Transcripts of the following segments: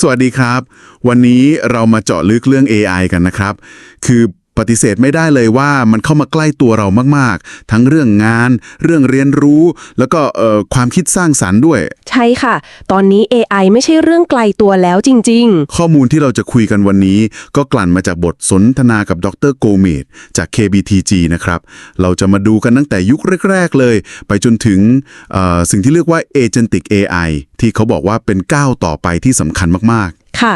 สวัสดีครับ วันนี้เรามาเจาะลึกเรื่อง AI กันนะครับ คือ ปฏิเสธไม่ได้เลยว่ามันเข้ามาใกล้ตัวเรามาก ๆ ทั้งเรื่องงาน เรื่องเรียนรู้ แล้วก็เอ่อความคิดสร้างสรรค์ด้วย ใช่ค่ะ ตอนนี้ AI ไม่ใช่เรื่องไกลตัวแล้วจริงข้อมูลที่เราจะคุยกันวันนี้ ก็กลั่นมาจากบทสนทนากับดรโกเมดจาก KBTG นะครับ เราจะมาดูกันตั้งแต่ยุคแรก ๆ เลย ไปจนถึงเอ่อสิ่งที่เรียกว่า Agentic AI ที่เขาบอกว่าเป็นก้าวต่อไปที่สำคัญมาก ๆ ค่ะ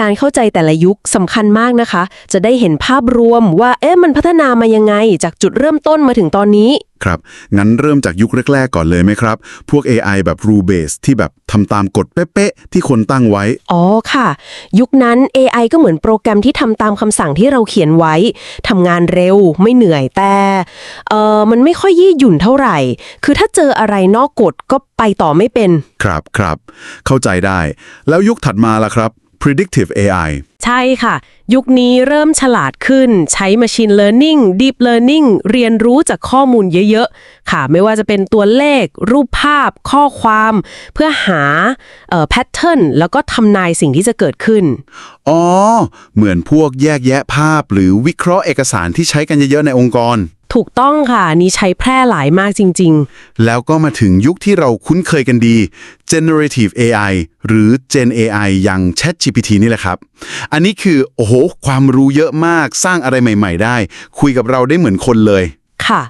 การเข้าใจแต่ละยุคสำคัญมากนะคะ จะได้เห็นภาพรวมว่าเอ๊ะมันพัฒนามายังไง จากจุดเริ่มต้นมาถึงตอนนี้ครับ งั้นเริ่มจากยุคแรก ๆ ก่อนเลยไหมครับ พวก AI แบบ rule based ที่แบบทำตามกฎเป๊ะๆ ที่คนตั้งไว้ อ๋อค่ะ ยุคนั้น AI ก็เหมือนโปรแกรมที่ทำตามคำสั่งที่เราเขียนไว้ทำงานเร็ว ไม่เหนื่อยแต่เออมันไม่ค่อยยืดหยุ่นเท่าไหร่ คือถ้าเจออะไรนอกกฎก็ไปต่อไม่เป็น ครับครับ เข้าใจได้ แล้วยุคถัดมาล่ะครับ predictive AI ใช่ค่ะ ยุคนี้เริ่มฉลาดขึ้นใช้ Machine Learning Deep Learning เรียนรู้จากข้อมูลเยอะๆ ค่ะ ไม่ว่าจะเป็นตัวเลข รูปภาพ ข้อความ เพื่อหาเอ่อ pattern แล้วก็ทำนายสิ่งที่จะเกิดขึ้น อ๋อ เหมือนพวกแยกแยะภาพหรือวิเคราะห์เอกสารที่ใช้กันเยอะๆในองค์กร ถูกต้องค่ะ นี่ใช้แพร่หลายมากจริงแล้วก็มาถึงยุคที่เราคุ้นเคยกันดี generative AI หรือ Gen AI อย่าง ChatGPT นี่แหละครับ อันนี้คือ โอ้โห ความรู้เยอะมากสร้างอะไรใหม่ ๆ ได้ คุยกับเราได้เหมือนคนเลยๆค่ะ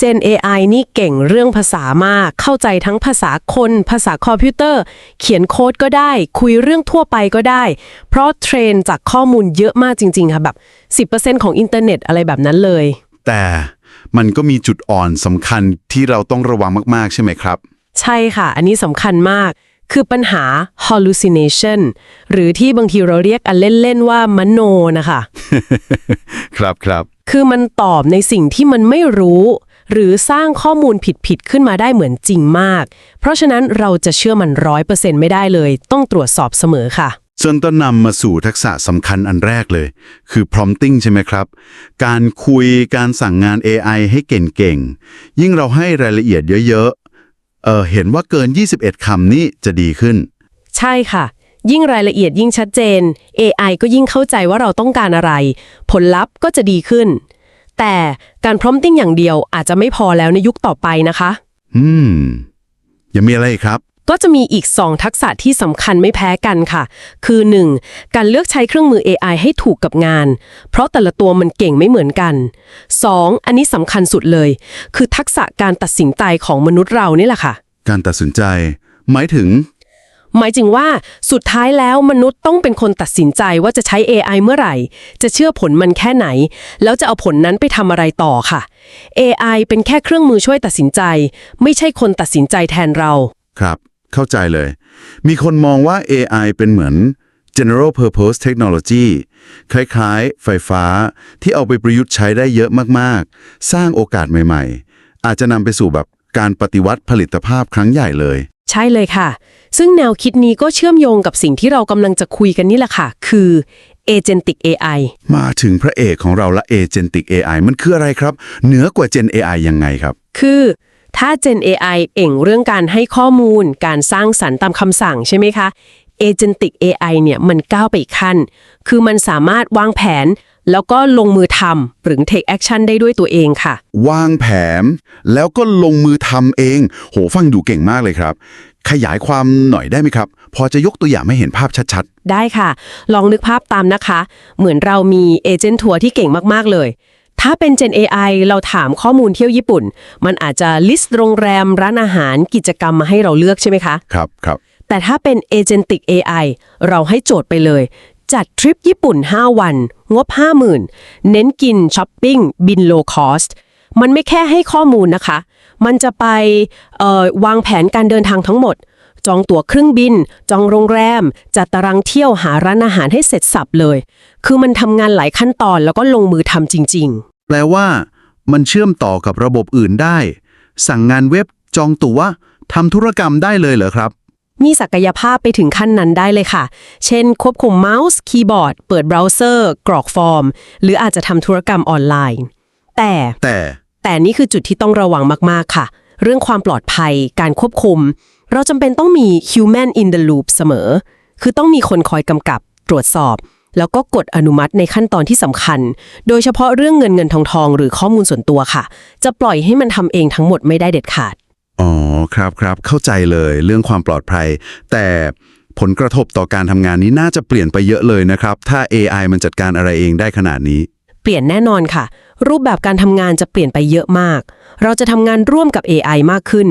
Gen AI นี่เก่งเรื่องภาษามาก เข้าใจทั้งภาษาคน ภาษาคอมพิวเตอร์ เขียนโค้ดก็ได้ คุยเรื่องทั่วไปก็ได้ เพราะเทรนจากข้อมูลเยอะมากจริง ๆ ค่ะแบบ 10%ของอินเทอร์เน็ตอะไรแบบนั้นเลย แต่ มันก็มีจุดอ่อนสำคัญที่เราต้องระวังมากๆ ใช่ไหมครับ ใช่ค่ะ อันนี้สำคัญมาก คือปัญหา hallucination หรือที่บางทีเราเรียกกันเล่น ๆ ว่ามโนนะคะ ครับครับ คือมันตอบในสิ่งที่มันไม่รู้ หรือสร้างข้อมูลผิด ๆ ขึ้นมาได้เหมือนจริงมาก เพราะฉะนั้นเราจะเชื่อมันร้อยเปอร์เซ็นต์ไม่ได้เลย ต้องตรวจสอบเสมอค่ะ จนต้นนำมาสู่ทักษะสำคัญอันแรกเลย คือ prompting ใช่ไหมครับ การคุยการสั่งงาน AI ให้เก่งๆ ยิ่งเราให้รายละเอียดเยอะๆเออเห็นว่าเกิน 21 คำนี้จะดีขึ้น ใช่ค่ะ ยิ่งรายละเอียดยิ่งชัดเจน AI ก็ยิ่งเข้าใจว่าเราต้องการอะไร ผลลัพธ์ก็จะดีขึ้น แต่การ prompting อย่างเดียวอาจจะไม่พอแล้วในยุคต่อไปนะคะ อืมยังมีอะไรอีกครับ ก็จะมีอีก 2 ทักษะที่สำคัญไม่แพ้กันค่ะ คือ 1. การเลือกใช้เครื่องมือ AI ให้ถูกกับงาน เพราะแต่ละตัวมันเก่งไม่เหมือนกัน 2. อันนี้สำคัญสุดเลย คือทักษะการตัดสินใจของมนุษย์เรานี่แหละค่ะ การตัดสินใจ หมายถึง หมายถึงว่าสุดท้ายแล้วมนุษย์ต้องเป็นคนตัดสินใจว่าจะใช้ AI เมื่อไหร่ จะเชื่อผลมันแค่ไหน แล้วจะเอาผลนั้นไปทำอะไรต่อค่ะ AI เป็นแค่เครื่องมือช่วยตัดสินใจ ไม่ใช่คนตัดสินใจแทนเรา ครับ เข้าใจเลย มีคนมองว่า AI เป็นเหมือน general purpose technology คล้ายๆ ไฟฟ้าที่เอาไปประยุกต์ใช้ได้เยอะมากๆ สร้างโอกาสใหม่ๆ อาจจะนำไปสู่แบบการปฏิวัติผลิตภาพครั้งใหญ่เลย ใช่เลยค่ะ ซึ่งแนวคิดนี้ก็เชื่อมโยงกับสิ่งที่เรากำลังจะคุยกันนี่แหละค่ะ คือ Agentic AI มาถึงพระเอกของเราละ Agentic AI มันคืออะไรครับ เหนือกว่า Gen AI ยังไงครับ คือ ถ้า Gen AI เอ่งเรื่องการให้ข้อมูล การสร้างสรรค์ตามคำสั่งใช่ไหมคะ Agentic AI เนี่ยมันก้าวไปอีกขั้น คือมันสามารถวางแผน แล้วก็ลงมือทำหรือ take action ได้ด้วยตัวเองค่ะ วางแผน แล้วก็ลงมือทำเอง โหฟังดูเก่งมากเลยครับ ขยายความหน่อยได้ไหมครับ พอจะยกตัวอย่างให้เห็นภาพชัดได้ค่ะ ลองนึกภาพตามนะคะ เหมือนเรามีเอเจนต์ทัวร์ที่เก่งมากๆเลย ถ้าเป็น Gen AI เราถามข้อมูลเที่ยวญี่ปุ่น มันอาจจะลิสต์โรงแรมร้านอาหารกิจกรรมมาให้เราเลือกใช่ไหมคะๆครับครับแต่ถ้าเป็น Agentic AI เราให้โจทย์ไปเลย จัดทริปญี่ปุ่น 5 วัน งบ 50,000 เน้นกินช้อปปิ้ง บินโลคอสมันไม่แค่ให้ข้อมูลนะคะ มันจะไปเอ่อวางแผนการเดินทางทั้งหมด จองตั๋วเครื่องบิน จองโรงแรม จัดตารางเที่ยวหาร้านอาหารให้เสร็จสับเลย คือมันทำงานหลายขั้นตอนแล้วก็ลงมือทำจริง ๆ แปลว่า มันเชื่อมต่อกับระบบอื่นได้ สั่งงานเว็บจองตั๋วทำธุรกรรมได้เลยเหรอครับ มีศักยภาพไปถึงขั้นนั้นได้เลยค่ะ เช่น ควบคุมเมาส์ คีย์บอร์ด เปิดเบราว์เซอร์ กรอกฟอร์ม หรืออาจจะทำธุรกรรมออนไลน์ แต่แต่แต่นี่คือจุดที่ต้องระวังมาก ๆ ค่ะ เรื่องความปลอดภัย การควบคุม เราจำเป็นต้องมี human in the loop เสมอ คือต้องมีคนคอยกำกับ ตรวจสอบ แล้วก็กดอนุมัติในขั้นตอนที่สำคัญ โดยเฉพาะเรื่องเงินเงินทองทองหรือข้อมูลส่วนตัวค่ะ จะปล่อยให้มันทำเองทั้งหมดไม่ได้เด็ดขาด อ๋อครับครับเข้าใจเลยเรื่องความปลอดภัย แต่ผลกระทบต่อการทำงานนี้น่าจะเปลี่ยนไปเยอะเลยนะครับ ถ้า AI มันจัดการอะไรเองได้ขนาดนี้ เปลี่ยนแน่นอนค่ะ รูปแบบการทำงานจะเปลี่ยนไปเยอะมาก เราจะทำงานร่วมกับ AI มากขึ้น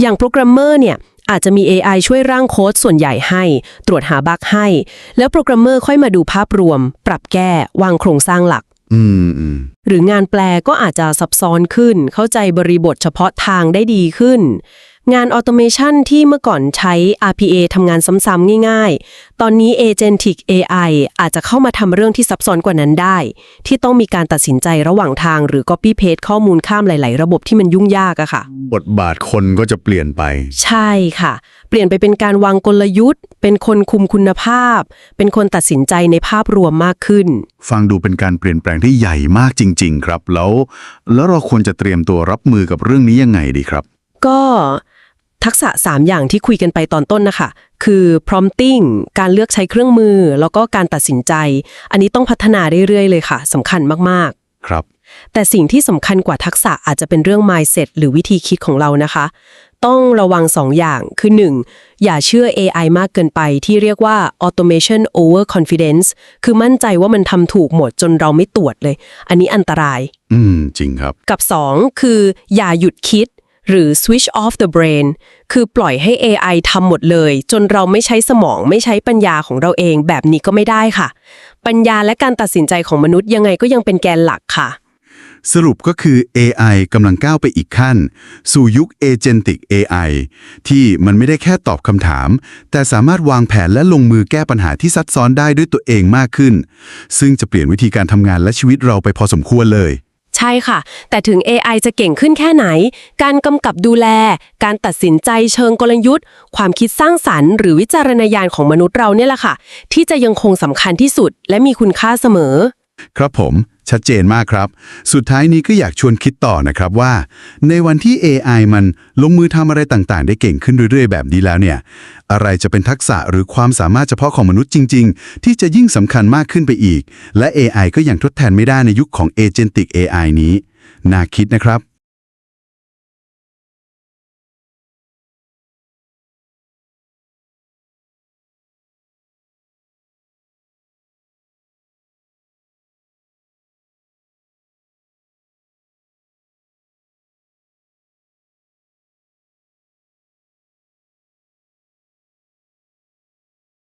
อย่างโปรแกรมเมอร์เนี่ย อาจจะมี AI ช่วยร่างโค้ดส่วนใหญ่ให้ ตรวจหาบั๊กให้ แล้วโปรแกรมเมอร์ค่อยมาดูภาพรวม ปรับแก้วางโครงสร้างหลัก อืมอืมหรืองานแปลก็อาจจะซับซ้อนขึ้น เข้าใจบริบทเฉพาะทางได้ดีขึ้น งานออโตเมชันที่เมื่อก่อนใช้ RPA ทำงานซ้ำๆง่ายๆ ตอนนี้ Agentic AI อาจจะเข้ามาทำเรื่องที่ซับซ้อนกว่านั้นได้ ที่ต้องมีการตัดสินใจระหว่างทาง หรือ Copy Paste ข้อมูลข้ามหลายๆ ระบบที่มันยุ่งยากอะค่ะ บทบาทคนก็จะเปลี่ยนไป ใช่ค่ะ เปลี่ยนไปเป็นการวางกลยุทธ์ เป็นคนคุมคุณภาพ เป็นคนตัดสินใจในภาพรวมมากขึ้น ฟังดูเป็นการเปลี่ยนแปลงที่ใหญ่มากจริง ๆ ครับ แล้ว แล้วเราควรจะเตรียมตัวรับมือกับเรื่องนี้ยังไงดีครับ ก็ ทักษะ 3 อย่างที่คุยกันไปตอนต้นนะคะ คือ prompting การเลือกใช้เครื่องมือ แล้วก็การตัดสินใจ อันนี้ต้องพัฒนาเรื่อยๆ เลยค่ะสำคัญมากครับๆแต่สิ่งที่สำคัญกว่าทักษะอาจจะเป็นเรื่อง mindset หรือวิธีคิดของเรานะคะ ต้องระวัง 2 อย่าง คือ 1. อย่าเชื่อ AI มากเกินไปที่เรียกว่า automation over confidence คือมั่นใจว่ามันทำถูกหมดจนเราไม่ตรวจเลย อันนี้อันตราย อืม จริงครับ กับ 2 คือ อย่าหยุดคิด หรือ switch off the brain คือปล่อยให้ AI ทำหมดเลย จนเราไม่ใช้สมองไม่ใช้ปัญญาของเราเองแบบนี้ก็ไม่ได้ค่ะ ปัญญาและการตัดสินใจของมนุษย์ยังไงก็ยังเป็นแกนหลักค่ะ สรุปก็คือ AI กำลังก้าวไปอีกขั้น สู่ยุค Agentic AI ที่มันไม่ได้แค่ตอบคำถาม แต่สามารถวางแผนและลงมือแก้ปัญหาที่ซับซ้อนได้ด้วยตัวเองมากขึ้น ซึ่งจะเปลี่ยนวิธีการทำงานและชีวิตเราไปพอสมควรเลย ใช่ค่ะ แต่ถึง AI จะเก่งขึ้นแค่ไหน การกำกับดูแล การตัดสินใจเชิงกลยุทธ์ ความคิดสร้างสรรค์ หรือวิจารณญาณของมนุษย์เราเนี่ยแหละค่ะ ที่จะยังคงสำคัญที่สุด และมีคุณค่าเสมอ ครับผม ชัดเจนมากครับ สุดท้ายนี้ก็อยากชวนคิดต่อนะครับว่า ในวันที่ AI มันลงมือทำอะไรต่างๆ ได้เก่งขึ้นเรื่อยๆ แบบนี้แล้วเนี่ย อะไรจะเป็นทักษะหรือความสามารถเฉพาะของมนุษย์จริง ๆ ที่จะยิ่งสำคัญมากขึ้นไปอีก และ AI ก็ยังทดแทนไม่ได้ในยุคของ Agentic AI นี้ น่าคิดนะครับ